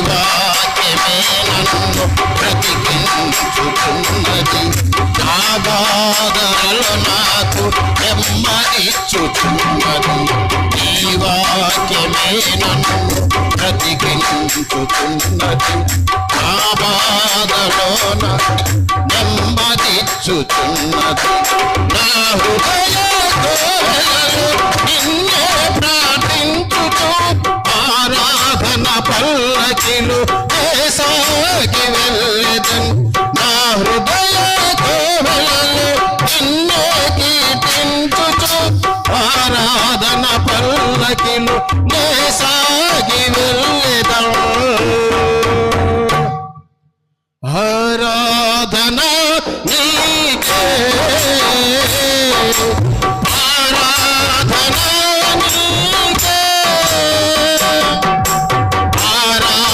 వాక్యమే నన్ను బ్రతికించుతున్నది నా బాధలలో నాకు నెమ్మదిచ్చుతున్నది ఈ వాక్యమే నన్ను బ్రతికించుతున్నది నా బాధలోన నెమ్మదిచ్చుతున్నది నా నేను దేశానికి వెళ్ళదన్ నా హృదయ కోవలలో ఎన్నో తింటుచు ఆరాధన పల్లకిను దేశానికి వెళ్ళదం ఆ